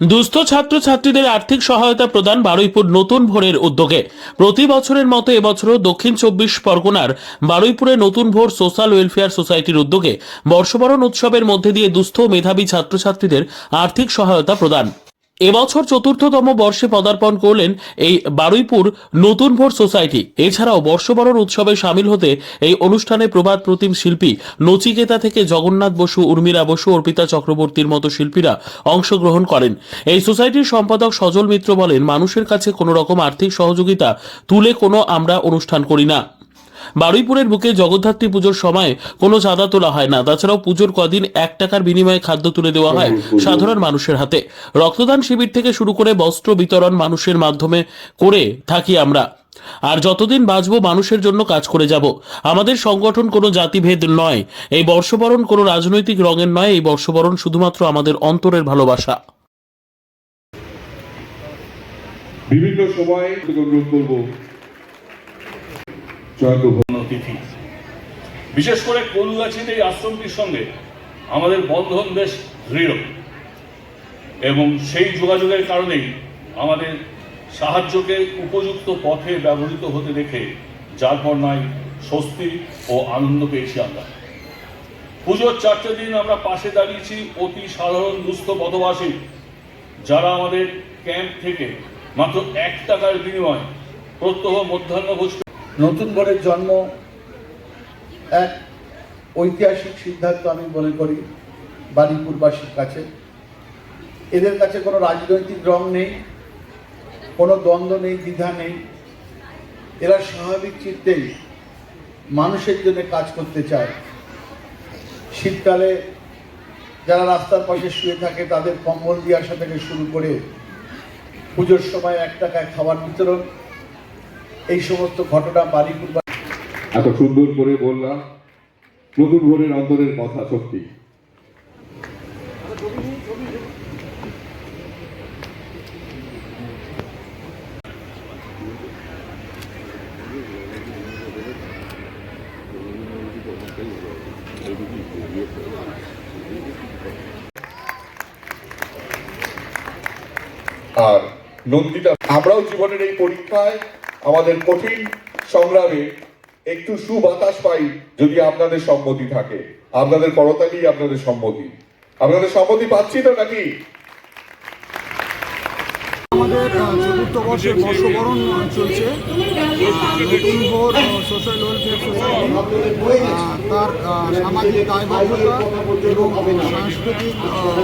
দুস্থ ছাত্রছাত্রীদের আর্থিক সহায়তা প্রদান বারুইপুর নতুন ভোরের উদ্যোগে। প্রতি বছরের মতো এবছরও দক্ষিণ চব্বিশ পরগনার বারুইপুরে নতুন ভোর সোশ্যাল ওয়েলফেয়ার সোসাইটির উদ্যোগে বর্ষবরণ উৎসবের মধ্যে দিয়ে দুস্থ মেধাবী ছাত্রছাত্রীদের আর্থিক সহায়তা প্রদান। এবছর চতুর্থতম বর্ষে পদার্পণ করলেন এই বারুইপুর নতুন ভোর সোসাইটি। এছাড়াও বর্ষবরণ উৎসবে সামিল হতে এই অনুষ্ঠানে প্রবাদ প্রতিম শিল্পী নচিকেতা থেকে জগন্নাথ বসু, উর্মিলা বসু, অর্পিতা চক্রবর্তীর মতো শিল্পীরা অংশগ্রহণ করেন। এই সোসাইটির সম্পাদক সজল মিত্র বলেন, মানুষের কাছে কোনো রকম আর্থিক সহযোগিতা তুলে কোনো আমরা অনুষ্ঠান করি না। বারুইপুরের বুকে জগদ্ধাত্রী পুজোর সময় কোনো চাঁদা তোলা হয় না। তাছাড়াও পুজোর কদিন এক টাকার বিনিময়ে খাদ্য তুলে দেওয়া হয় সাধারণ মানুষের হাতে। রক্তদান শিবির থেকে শুরু করে বস্ত্র বিতরণ মানুষের মাধ্যমে করে থাকি আমরা। আর যতদিন বাঁচবো মানুষের জন্য কাজ করে যাব। আমাদের সংগঠন কোনো জাতিভেদ নয়। এই বর্ষবরণ কোনো রাজনৈতিক রঙের নয়। এই বর্ষবরণ শুধুমাত্র আমাদের অন্তরের ভালোবাসা। বিভিন্ন সময়ে অনুরোধ করব অতিথি। বিশেষ করে কলুগাছির এই আশ্রমটির সঙ্গে আমাদের বন্ধন বেশ দৃঢ়। এবং সেই যোগাযোগের কারণেই আমাদের সাহায্যকে উপযুক্ত পথে ব্যবহৃত হতে দেখে যার পর নাই স্বস্তি ও আনন্দ পেয়েছি আমরা। পুজোর চারটে দিন আমরা পাশে দাঁড়িয়েছি অতি সাধারণ দুস্থ পথবাসী যারা আমাদের ক্যাম্প থেকে মাত্র এক টাকার বিনিময়ে প্রত্যহ মধ্যাহ্নভোজ নতুন বরের জন্ম এক ঐতিহাসিক সিদ্ধান্ত আমি মনে করি বাড়িপুরবাসীর কাছে। এদের কাছে কোনো রাজনৈতিক রং নেই, কোনো দ্বন্দ্ব নেই, দ্বিধা নেই। এরা স্বাভাবিক চিত্তেই মানুষের জন্য কাজ করতে চায়। শীতকালে যারা রাস্তার পাশে শুয়ে থাকে, তাদের কম্বল দিয়ে আসা থেকে শুরু করে পুজোর সময় এক টাকায় খাবার বিতরণ এই সমস্ত ঘটনা বাড়িপুর এত সুন্দর করে বললাম নতুন ভোরের অন্তরের কথা সত্যি। আর নন্দিতা, আমরাও জীবনের এই পরীক্ষায় আমাদের কঠিন সংগ্রামে একটু সুবাতাস পাই যদি আপনাদের সম্মতি থাকে। আপনাদের করতালি আপনাদের সম্মতি। আপনাদের সম্মতি পাচ্ছি তো নাকি? আমাদের চতুর্থ বর্ষের বর্ষবরণ চলছে। নতুন ভোর সোশ্যাল ওয়েলফেয়ার সোসাইটি তার সামাজিক দায়বদ্ধতা এবং সাংস্কৃতিক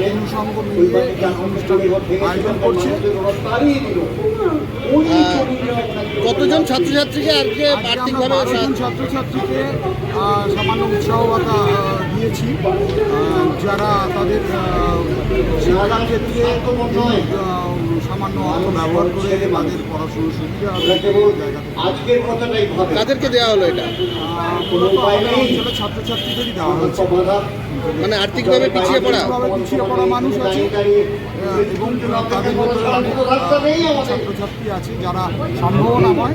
অনুষঙ্গ মিলিয়ে অনুষ্ঠান আয়োজন করছে। কতজন ছাত্রছাত্রীকে আজকে আর্থিকভাবে ছাত্রছাত্রীকে সামান্য উৎসাহতা আহ, দিয়েছি। যারা তাদের শিক্ষার ক্ষেত্রে সামান্য অর্থ ব্যবহার করে তাদের পড়াশোনার সুবিধা আজকের কথাটাই ভাবে। কাদেরকে দেওয়া হলো এটা? আমাদের অঞ্চলের ছাত্রছাত্রীদেরই দেওয়া হয়েছে। মানে আর্থিকভাবে পিছিয়ে পড়া? পিছিয়ে পড়া মানুষ আছে। এবং তাদের ছাত্রছাত্রী আছে যারা সম্ভাবনাময়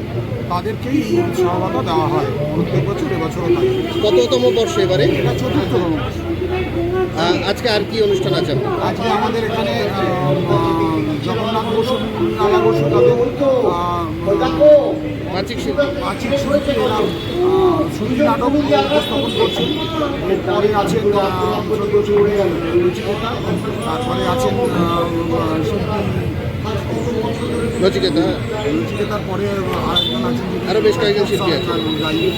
তাদেরকেই এই দেওয়া হয়। প্রত্যেক বছর এবছরও কততম বর্ষ এবারে? এটা চতুর্থতম বর্ষ। আজকে আর কি অনুষ্ঠান আছে আজকে আমাদের এখানে বসু তাদের মানসিক শিল্পী বাচিক শিল্পী এরা আহ, নাটক উপস্থাপন করছেন এরপরে আছেন রুচিকতা তারপরে আছেন নচিকেতা পরে আরেকজন আছেন যিনি আরও বেশ কয়েকজন শিল্পী আছে। গাইড